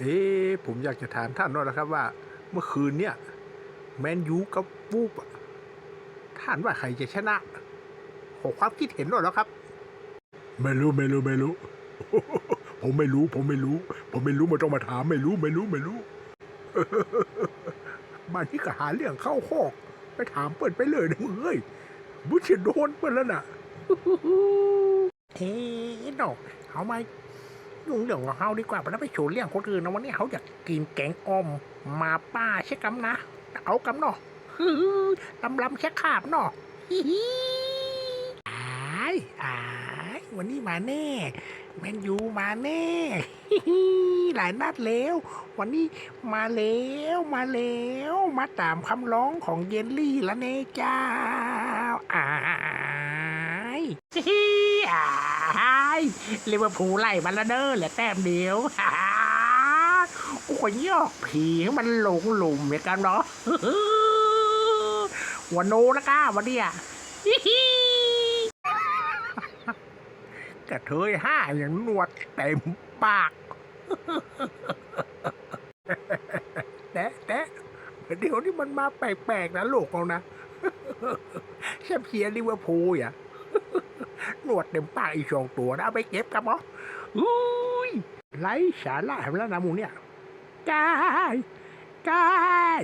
เอ๊ะผมอยากจะถามท่านหน่อยนะครับว่า เมื่อคืนเนี่ย แมนยูกับวูบท่านว่าใครจะชนะ ขอความคิดเห็นหน่อยแล้วครับ ไม่รู้ไม่รู้ไม่รู้ ผมไม่รู้ ผมไม่รู้ ผมไม่รู้มันต้องมาถามไม่รู้ไม่รู้ไม่รู้มาที่ก็หาเรื่องเข้าคอกไปถามเปิดไปเลยนะมึงเอ้ยบุชโดนเปิดแล้วน่ะเอ๊ะดอกเอาไหม ยุ่งเรื่องของเขาดีกว่าไปแล้วไปโชว์เรื่องคนอื่นนะวันนี้เขาอยากกินแกงออมมาป้าใช่กำนะเอากำเนาะฮือลำลำแค่ขาบเนาะฮิฮิอายอายวันนี้มาแน่แมนยูมาแน่ฮิฮิหลายนัดแล้ว วันนี้มาแล้วมาแล้วมาตามคำร้องของเยนลี่แล้วเน่จ้าอายฮิฮิ อายลิเวอร์พูลไล่มาแล้วเด้อเหลือแต้มเดียวฮ่าโอ้ยยอกผีมันหลงหลุมเหมือนกันเนาะวันโนละก้าวันเนี้ยกระเทยห้าอย่างนวดเต็มปากแตะแตะเดี๋ยวนี้มันมาแปลกๆนะโลกเรานะแชมเปี้ยนลิเวอร์พูลอะ หนวดเต็มปากอีกสองตัวนะเอาไปเก็บกันมั้อุ้ยไรสาระแล้วนะมูเนี่ยกายกาย